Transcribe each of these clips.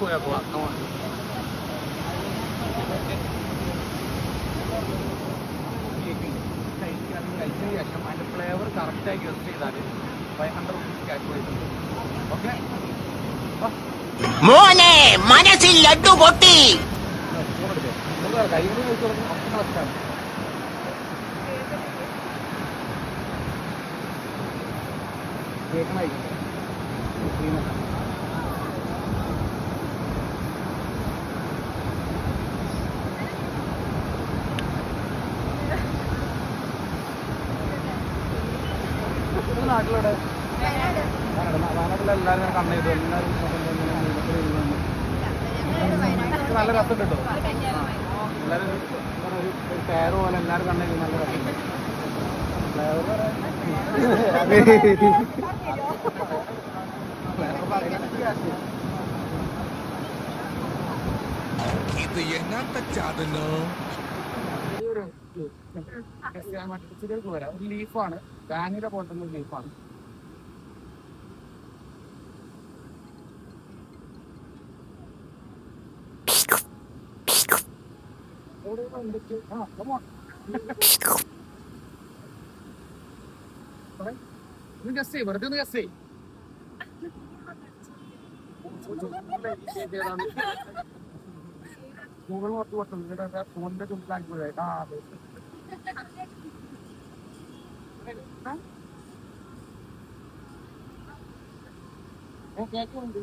പോയാ പോവാ Come on. കഴിച്ചതിന് ശേഷം അതിന്റെ ഫ്ലേവർ കറക്റ്റായി ഗസ്റ്റ് ചെയ്താൽ ഫൈവ് ഹൺഡ്രഡ് റുപ്പീസ് ക്യാഷ് പോയിട്ടുണ്ട് ഓക്കെ മോനെ മനസ്സിൽ ലഡു പൊട്ടി. കൈ കൊണ്ട് കഴിച്ചു ഒക്കെ നഷ്ടമാണ് നാട്ടിലൂടെ. വയനാട്ടിലെ എല്ലാവരും ഞാൻ കണ്ണു ചെയ്തു എല്ലാവരും നല്ല രസമുണ്ട് കേട്ടോ എല്ലാവരും ഒരു പേര് പോലെ എല്ലാവരും കണ്ണു ചെയ്തു നല്ല രസമുണ്ട് ഇത് എന്നാത്ത ചാതനോ ഒരു ലീഫാണ്. വാനില പോലത്തെ ഒരു ലീഫാണ്. ആ come on. ഒന്ന് ഗസ് ചെയ്യ് വെറുതെ ഒന്ന് ഗസ് ചെയ്യ്. ഗൂഗിൾ നോട്ട് പൊട്ടും ഇവിടെ ഫോണിന്റെ ചുമ്പിലാക്കി പോയി ആ അതെ ഏ, കേക്കുന്നുണ്ട്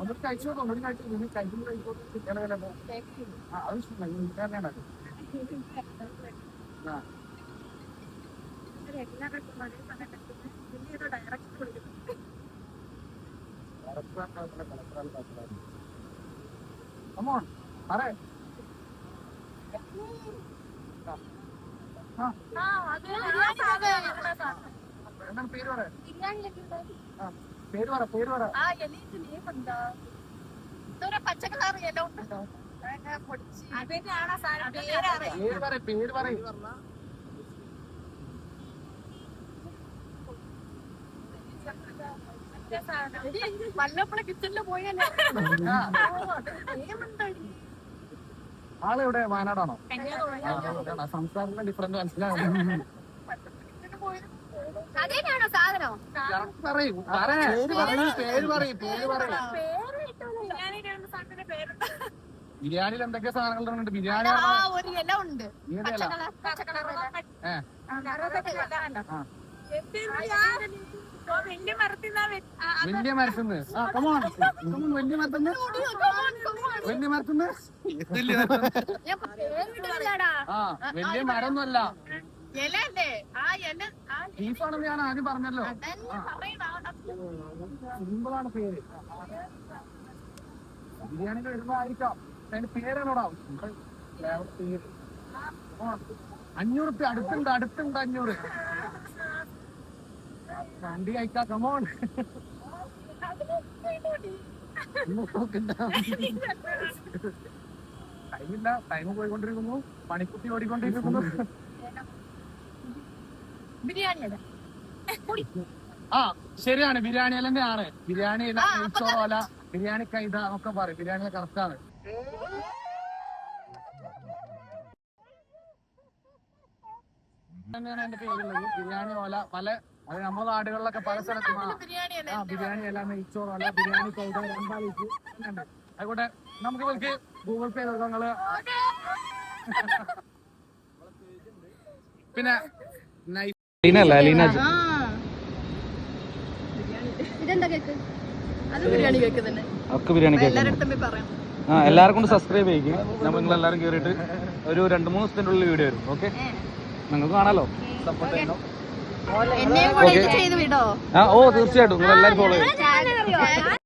ഒന്ന് കഴിച്ചു നോക്കാം ഒന്ന് കഴിച്ചു നിങ്ങൾ കഴിക്കുമ്പോൾ കഴിച്ചോട്ട് ചിക്കൻ വില ആ അത് ഇഷ്ടമല്ല. എനിക്കറിയാണത് ആ. Come on, പറയ്. ആ, എന്താണ് പേര് പറ? ആ, പേര് പറ പേര് പറ. ഉണ്ടല്ലോ അതൊക്കെ പൊടിച്ച്. അതിനാണ് ആ സാധനം പേരറിയാം പേര് പറ. പേര് പറ വല്ലപ്പോഴും കിച്ചണിൽ ആളെവിടെ? വയനാടാണോ? സംസാരം ഡിഫറെന്റ് അതാണ്. സംസാരത്തിന്റെ ഡിഫറന്റ് മനസ്സിലാവും അതേനാണോ സാധനം? കറക്റ്റ് പറയൂ. പറയ്. പറഞ്ഞത് പേര് പറയൂ പേര് പറയൂ. ബിരിയാണിയിൽ എന്തൊക്കെ സാധനങ്ങളുണ്ട് ബിരിയാണി ആ ഒരു ഇല ഉണ്ട്. ഏതല്ല വലിയ മരത്തിന്നാ വലിയ മരത്തുനിന്ന് ആ കമോൺ വലിയ മരത്തുനിന്ന് വലിയ മരത്തുനിന്ന് ആ വലിയ മരമൊന്നുമല്ല ബീഫാണെന്ന് ഞാൻ ആദ്യം പറഞ്ഞല്ലോ. സിമ്പിളാണ് പേര്. ബിരിയാണിക്ക് വരുമ്പോ ആയിരിക്കാം. അതിന്റെ പേരാണോടാ? പേര്. അഞ്ഞൂറ് അടുത്തുണ്ട് അടുത്തുണ്ട് അഞ്ഞൂറ്. വണ്ടി കഴിക്കാ കമോൺ ടൈമില്ല ടൈം പോയിക്കൊണ്ടിരിക്കുന്നു. പണിക്കുട്ടി ഓടിക്കൊണ്ടിരിക്കുന്നു. ബിരിയാണി ആ ശരിയാണ്. ബിരിയാണി അല്ല ആണ്. ബിരിയാണി നെയ്ച്ചോറോല ബിരിയാണി കൈത ഒക്കെ പറയും. ബിരിയാണി കറക്റ്റ് ആണ്. തന്നെയാണ് എന്റെ പേരുള്ളത്? ബിരിയാണി ഓല. പല അത് നമ്മുടെ നാടുകളിലൊക്കെ പല സ്ഥലത്തും ആ ബിരിയാണി എല്ലാം നെയ്ച്ചോറ് അല്ല ബിരിയാണി പൗഡർ ഉണ്ട് ആയിക്കോട്ടെ നമുക്ക് ഇവർക്ക് ഗൂഗിൾ പേ ചെയ്തോ നിങ്ങൾ പിന്നെ ലീന ലീന ഇതെന്താ കേക്ക്? അത് ബിരിയാണി കേക്ക് തന്നെ. ഒക്കെ ബിരിയാണി എല്ലാവരുടെ അടുത്തും പോയി ആ എല്ലാവർക്കും കൊണ്ട് സബ്സ്ക്രൈബ് ചെയ്യും നമ്മൾ നിങ്ങൾ എല്ലാവരും കയറിയിട്ട് ഒരു രണ്ട് മൂന്ന് ദിവസത്തിന്റെ ഉള്ളിൽ വീഡിയോ വരും ഓക്കെ നിങ്ങൾക്ക് കാണാലോ? സപ്പോർട്ട് ചെയ്യണം ഓ തീർച്ചയായിട്ടും. എല്ലാവരും ഫോളോ ചെയ്യും.